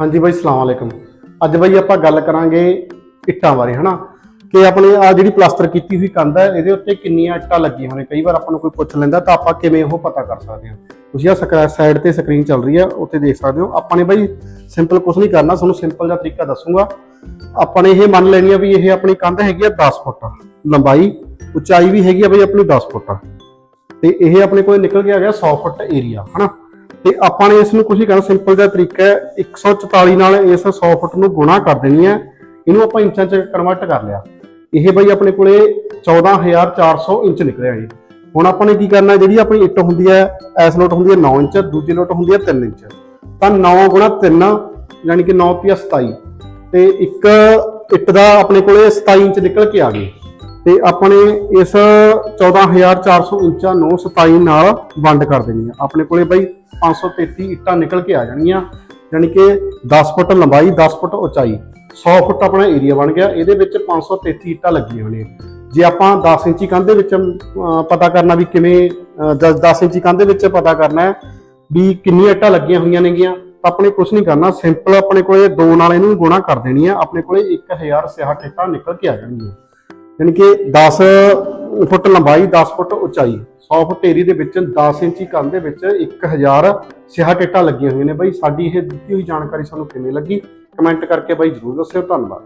ਹਾਂਜੀ ਬਾਈ, ਸਲਾਮ ਅਲੈਕਮ। ਅੱਜ ਬਾਈ ਆਪਾਂ ਗੱਲ ਕਰਾਂਗੇ ਇੱਟਾਂ ਬਾਰੇ, ਹਨਾ? ਕਿ ਆਪਣੀ ਆ ਜਿਹੜੀ ਪਲਾਸਟਰ ਕੀਤੀ ਹੋਈ ਕੰਧ ਹੈ, ਇਹਦੇ ਉੱਤੇ ਕਿੰਨੀਆਂ ਇੱਟਾਂ ਲੱਗੀਆਂ ਹੋਣੇ ਕਈ ਵਾਰ ਆਪਾਂ ਨੂੰ ਕੋਈ ਪੁੱਛ ਲੈਂਦਾ, ਤਾਂ ਆਪਾਂ ਕਿਵੇਂ ਉਹ ਪਤਾ ਕਰ ਸਕਦੇ ਹਾਂ? ਤੁਸੀਂ ਆ ਸਕਰਾ, ਸਾਈਡ ਤੇ ਸਕਰੀਨ ਚੱਲ ਰਹੀ ਹੈ, ਉੱਥੇ ਦੇਖ ਸਕਦੇ ਹੋ। ਆਪਾਂ ਨੇ ਬਾਈ ਸਿੰਪਲ ਕੁਝ ਨਹੀਂ ਕਰਨਾ, ਤੁਹਾਨੂੰ ਸਿੰਪਲ ਜਿਹਾ ਤਰੀਕਾ ਦੱਸੂਗਾ। ਆਪਾਂ ਨੇ ਇਹ ਮੰਨ ਲੈਣੀ ਆ ਵੀ ਇਹ ਆਪਣੀ ਕੰਧ ਹੈਗੀ ਆ 10 ਫੁੱਟ, ਲੰਬਾਈ। ਉਚਾਈ ਵੀ ਹੈਗੀ ਆ ਬਈ ਆਪਣੀ 10 ਫੁੱਟ। ਤੇ ਇਹ ਆਪਣੇ ਕੋਲ ਨਿਕਲ ਕੇ ਆ ਗਿਆ 100 ਫੁੱਟ ਏਰੀਆ, ਹਨਾ? ਤੇ ਆਪਾਂ ਨੇ ਇਸ ਨੂੰ ਕੁਝ ਹੀ ਕਰਨਾ ਸਿੰਪਲ ਜਿਹਾ ਤਰੀਕਾ ਹੈ 144 ਨਾਲ ਇਸ 100 ਫੁੱਟ ਨੂੰ ਗੁਣਾ ਕਰ ਦੇਣੀ ਹੈ। ਇਹਨੂੰ ਆਪਾਂ ਇੰਚਾਂ 'ਚ ਕਨਵਰਟ ਕਰ ਲਿਆ। ਇਹ ਬਈ ਆਪਣੇ ਕੋਲੇ 14400 ਇੰਚ ਨਿਕਲਿਆ ਜੀ। ਹੁਣ ਆਪਾਂ ਨੇ ਕੀ ਕਰਨਾ, ਜਿਹੜੀ ਆਪਣੀ ਇੱਟ ਹੁੰਦੀ ਹੈ, ਐਸ ਲੋਟ ਹੁੰਦੀ ਹੈ 9 ਇੰਚ, ਦੂਜੀ ਲੋਟ ਹੁੰਦੀ ਹੈ 3 ਇੰਚ। ਤਾਂ 9 ਗੁਣਾ 3 ਯਾਨੀ ਕਿ 9 ਪਿਆ 27 ਤੇ ਇੱਕ ਇੱਟ ਦਾ ਆਪਣੇ ਕੋਲੇ 27 ਇੰਚ ਨਿਕਲ ਕੇ ਆ ਗਈ। ਤੇ ਆਪਾਂ ਨੇ ਇਸ 14400 ਇੰਚਾਂ ਨੂੰ 27 ਨਾਲ ਵੰਡ ਕਰ ਦੇਣੀ ਆ। ਆਪਣੇ ਕੋਲੇ ਬਈ 533 ਇੱਟਾਂ ਨਿਕਲ ਕੇ ਆ ਜਾਣਗੀਆਂ ਯਾਨੀ ਕਿ 10 ਫੁੱਟ ਲੰਬਾਈ 10 ਫੁੱਟ ਉਚਾਈ 100 ਫੁੱਟ ਆਪਣਾ ਏਰੀਆ ਬਣ ਗਿਆ। ਇਹਦੇ ਵਿੱਚ 533 ਇੱਟਾਂ ਲੱਗੀਆਂ ਹੋਣੀਆਂ। ਜੇ ਆਪਾਂ 10 ਇੰਚੀ ਕੰਧ ਦੇ ਵਿੱਚ ਪਤਾ ਕਰਨਾ ਵੀ ਕਿਵੇਂ 10 ਇੰਚੀ ਕੰਧ ਦੇ ਵਿੱਚ ਪਤਾ ਕਰਨਾ ਹੈ ਵੀ ਕਿੰਨੀਆਂ ਇੱਟਾਂ ਲੱਗੀਆਂ ਹੋਈਆਂ ਨੇਗੀਆਂ, ਤਾਂ ਆਪਣੇ ਕੁਝ ਨਹੀਂ ਕਰਨਾ। ਸਿੰਪਲ ਆਪਣੇ ਕੋਲੇ 2 ਨਾਲ ਇਹਨੂੰ ਗੁਣਾ ਕਰ ਦੇਣੀ ਆ। ਆਪਣੇ ਕੋਲੇ 1066 ਇੱਟਾਂ ਨਿਕਲ ਕੇ ਆ ਜਾਣਗੀਆਂ। ਯਾਨੀ ਕਿ 10 ਫੁੱਟ ਲੰਬਾਈ 10 ਫੁੱਟ ਉਚਾਈ 100 ਫੁੱਟ ਏਰੀਆ ਦੇ ਵਿੱਚ 10 ਇੰਚੀ ਕੰਧ ਦੇ ਵਿੱਚ 1066 ਇੱਟਾਂ ਲੱਗੀਆਂ ਹੋਈਆਂ ਨੇ ਬਾਈ। ਸਾਡੀ ਇਹ ਦਿੱਤੀ ਹੋਈ ਜਾਣਕਾਰੀ ਸਾਨੂੰ ਕਿਵੇਂ ਲੱਗੀ? ਕਮੈਂਟ ਕਰਕੇ ਬਾਈ ਜਰੂਰ ਦੱਸਿਓ। ਧੰਨਵਾਦ।